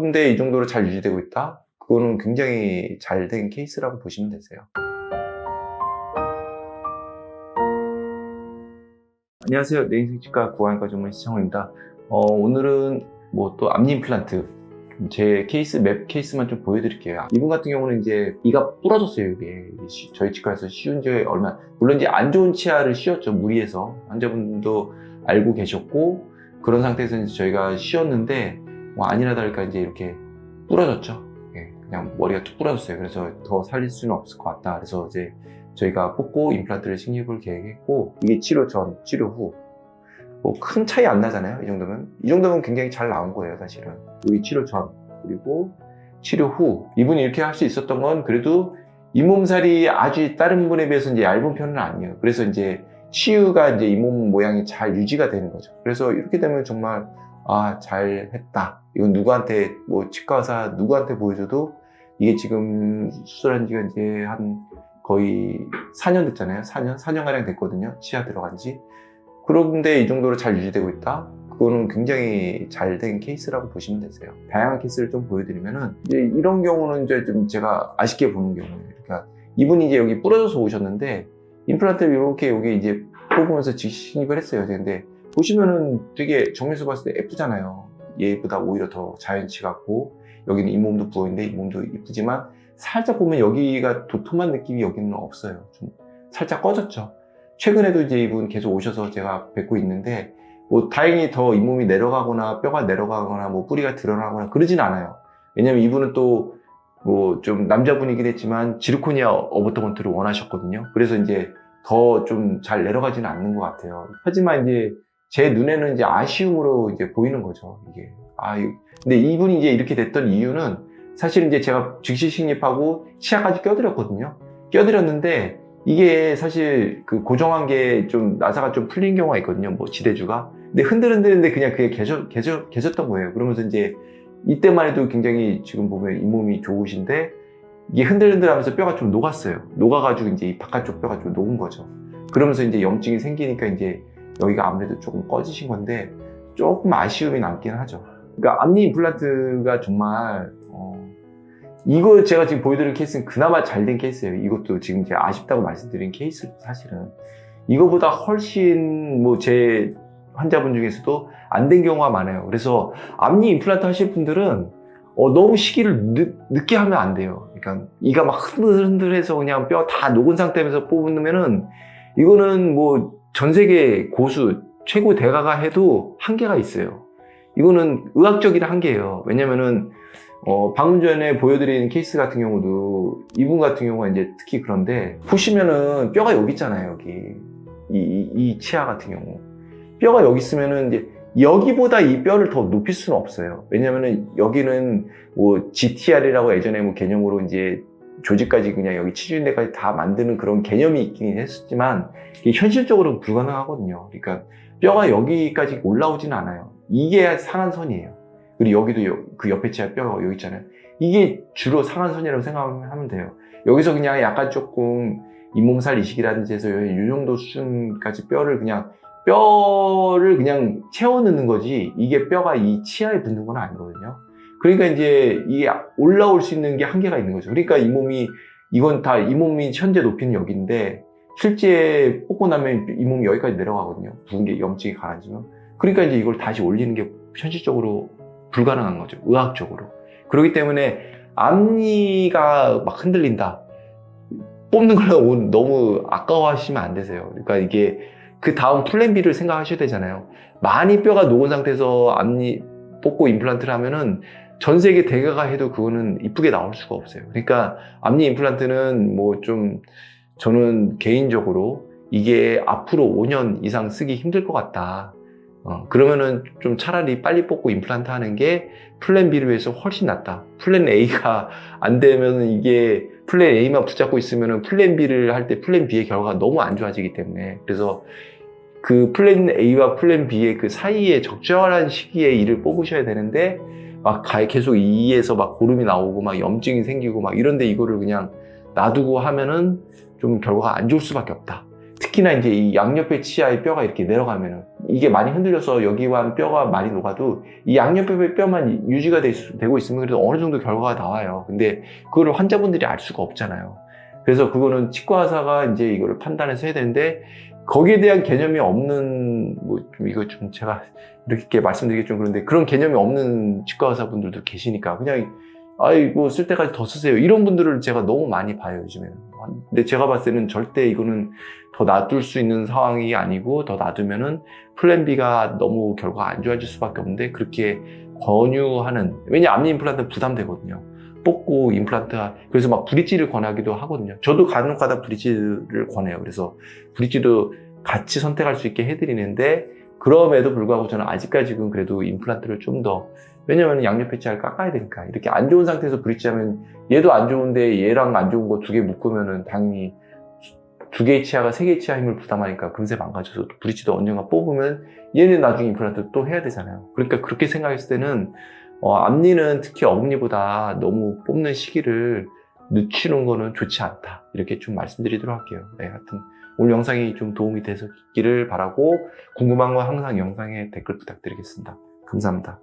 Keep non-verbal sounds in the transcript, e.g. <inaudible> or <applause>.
그런데 이 정도로 잘 유지되고 있다? 그거는 굉장히 잘 된 케이스라고 보시면 되세요. 안녕하세요. 내 인생 치과 구강외과 전문 시청호입니다. 어, 오늘은 뭐 또 앞니 임플란트 제 케이스 맵 케이스만 좀 보여드릴게요. 이분 같은 경우는 이제 이가 부러졌어요. 이게 시- 저희 치과에서 씌운 지 얼마 물론 이제 안 좋은 치아를 씌웠죠. 무리해서 환자분도 알고 계셨고 그런 상태에서 이제 저희가 씌웠는데 뭐 아니나 다를까 이제 이렇게 부러졌죠. 예, 그냥 머리가 뚝 부러졌어요. 그래서 더 살릴 수는 없을 것 같다. 그래서 이제 저희가 뽑고 임플란트를 식립을 계획했고 이게 치료 전, 치료 후. 뭐 큰 차이 안 나잖아요. 이 정도면. 이 정도면 굉장히 잘 나온 거예요, 사실은. 여기 치료 전, 그리고 치료 후. 이분이 이렇게 할 수 있었던 건 그래도 잇몸살이 아주 다른 분에 비해서 이제 얇은 편은 아니에요. 그래서 이제 치유가 이제 잇몸 모양이 잘 유지가 되는 거죠. 그래서 이렇게 되면 정말 아, 잘 했다. 이건 누구한테, 뭐, 치과 의사 누구한테 보여줘도 이게 지금 수술한 지가 이제 한 거의 4년 됐잖아요. 4년? 4년가량 됐거든요. 치아 들어간 지. 그런데 이 정도로 잘 유지되고 있다? 그거는 굉장히 잘 된 케이스라고 보시면 되세요. 다양한 케이스를 좀 보여드리면은, 이제 이런 경우는 이제 좀 제가 아쉽게 보는 경우예요. 그러니까 이분이 이제 여기 부러져서 오셨는데, 임플란트를 이렇게 여기 이제 뽑으면서 직신입을 했어요. 근데 보시면은 되게 정면에서 봤을 때 예쁘잖아요. 얘보다 오히려 더 자연치 같고 여기는 잇몸도 부어있는데 잇몸도 이쁘지만 살짝 보면 여기가 도톰한 느낌이 여기는 없어요. 좀 살짝 꺼졌죠. 최근에도 이제 이분 계속 오셔서 제가 뵙고 있는데 뭐 다행히 더 잇몸이 내려가거나 뼈가 내려가거나 뭐 뿌리가 드러나거나 그러진 않아요. 왜냐면 이분은 또 뭐 좀 남자분이긴 했지만 지르코니아 어버터먼트를 원하셨거든요. 그래서 이제 더 좀 잘 내려가지는 않는 것 같아요. 하지만 이제 제 눈에는 이제 아쉬움으로 이제 보이는 거죠. 이게 아 이- 근데 이분이 이제 이렇게 됐던 이유는 사실 이제 제가 즉시 식립하고 치아까지 껴드렸거든요. 껴드렸는데 이게 사실 그 고정한 게 좀 나사가 좀 풀린 경우가 있거든요. 뭐 지대주가. 근데 흔들흔들는데 그냥 그게 계속 계속 계셨던 거예요. 그러면서 이제 이때만 해도 굉장히 지금 보면 잇몸이 좋으신데 이게 흔들흔들하면서 뼈가 좀 녹았어요. 녹아가지고 이제 이 바깥쪽 뼈가 좀 녹은 거죠. 그러면서 이제 염증이 생기니까 이제 여기가 아무래도 조금 꺼지신 건데 조금 아쉬움이 남긴 하죠. 그러니까 앞니 임플란트가 정말 어, 이거 제가 지금 보여드릴 케이스는 그나마 잘 된 케이스예요. 이것도 지금 제가 아쉽다고 말씀드린 케이스 사실은 이거보다 훨씬 뭐 제 환자분 중에서도 안 된 경우가 많아요. 그래서 앞니 임플란트 하실 분들은 어, 너무 시기를 늦, 늦게 하면 안 돼요. 그러니까 이가 막 흔들흔들해서 그냥 뼈 다 녹은 상태에서 뽑으면은 이거는 뭐 전 세계 고수 최고 대가가 해도 한계가 있어요. 이거는 의학적인 한계예요. 왜냐면은 어, 방금 전에 보여드린 케이스 같은 경우도 이분 같은 경우가 이제 특히 그런데 보시면은 뼈가 여기 있잖아요. 여기 이, 이, 이 치아 같은 경우 뼈가 여기 있으면은 이제 여기보다 이 뼈를 더 높일 수는 없어요. 왜냐면은 여기는 뭐 GTR이라고 예전에 뭐 개념으로 이제 조직까지 그냥 여기 치주인대까지 다 만드는 그런 개념이 있긴 했었지만 현실적으로는 불가능하거든요. 그러니까 뼈가 여기까지 올라오지는 않아요. 이게 상한선이에요. 그리고 여기도 여- 그 옆에 치아 뼈가 여기 있잖아요. 이게 주로 상한선이라고 생각하면 돼요. 여기서 그냥 약간 조금 잇몸살 이식이라든지 해서 이 정도 수준까지 뼈를 그냥 뼈를 그냥 채워 넣는 거지 이게 뼈가 이 치아에 붙는 건 아니거든요. 그러니까 이제 이게 올라올 수 있는 게 한계가 있는 거죠. 그러니까 이 몸이 이건 다 이 몸이 현재 높이는 여기인데 실제 뽑고 나면 이 몸이 여기까지 내려가거든요. 부은 게 염증이 가라앉으면. 그러니까 이제 이걸 다시 올리는 게 현실적으로 불가능한 거죠. 의학적으로. 그렇기 때문에 앞니가 막 흔들린다. 뽑는 걸 <laughs> 너무 아까워하시면 안 되세요. 그러니까 이게 그 다음 플랜 B를 생각하셔야 되잖아요. 많이 뼈가 녹은 상태에서 앞니 뽑고 임플란트를 하면은 전 세계 대가가 해도 그거는 이쁘게 나올 수가 없어요. 그러니까 앞니 임플란트는 뭐 좀 저는 개인적으로 이게 앞으로 5년 이상 쓰기 힘들 것 같다. 어, 그러면은 좀 차라리 빨리 뽑고 임플란트 하는 게 플랜 B를 위해서 훨씬 낫다. 플랜 A가 안 되면 이게 플랜 A만 붙잡고 있으면은 플랜 B를 할 때 플랜 B의 결과가 너무 안 좋아지기 때문에 그래서 그 플랜 A와 플랜 B의 그 사이에 적절한 시기에 이를 뽑으셔야 되는데 막 가- 계속 이에서 막 고름이 나오고 막 염증이 생기고 막 이런데 이거를 그냥 놔두고 하면은 좀 결과가 안 좋을 수밖에 없다. 특히나 이제 이 양옆에 치아의 뼈가 이렇게 내려가면은 이게 많이 흔들려서 여기와 뼈가 많이 녹아도 이 양옆에 뼈만 유지가 되고 있으면 그래도 어느 정도 결과가 나와요. 근데 그거를 환자분들이 알 수가 없잖아요. 그래서 그거는 치과 의사가 이제 이거를 판단해서 해야 되는데 거기에 대한 개념이 없는 뭐 좀 이거 좀 제가 이렇게 말씀드리기 좀 그런데 그런 개념이 없는 치과 의사분들도 계시니까 그냥 아이고 쓸 때까지 더 쓰세요. 이런 분들을 제가 너무 많이 봐요 요즘에는 근데 제가 봤을 때는 절대 이거는 더 놔둘 수 있는 상황이 아니고 더 놔두면은 플랜 B가 너무 결과가 안 좋아질 수밖에 없는데 그렇게 권유하는 왜냐 앞니 임플란트 부담되거든요 뽑고 임플란트 그래서 막 브릿지를 권하기도 하거든요. 저도 간혹가다 브릿지를 권해요. 그래서 브릿지도 같이 선택할 수 있게 해드리는데 그럼에도 불구하고 저는 아직까지는 그래도 임플란트를 좀 더 왜냐면 양옆에 치아를 깎아야 되니까. 이렇게 안 좋은 상태에서 브릿지 하면 얘도 안 좋은데 얘랑 안 좋은 거 두 개 묶으면은 당연히 두 개의 치아가 세 개의 치아 힘을 부담하니까 금세 망가져서 또 브릿지도 언젠가 뽑으면 얘는 나중에 임플란트 또 해야 되잖아요. 그러니까 그렇게 생각했을 때는 어, 앞니는 특히 어금니보다 너무 뽑는 시기를 늦추는 거는 좋지 않다 이렇게 좀 말씀드리도록 할게요 네, 하여튼 오늘 영상이 좀 도움이 되셨기를 바라고 궁금한 건 항상 영상에 댓글 부탁드리겠습니다. 감사합니다.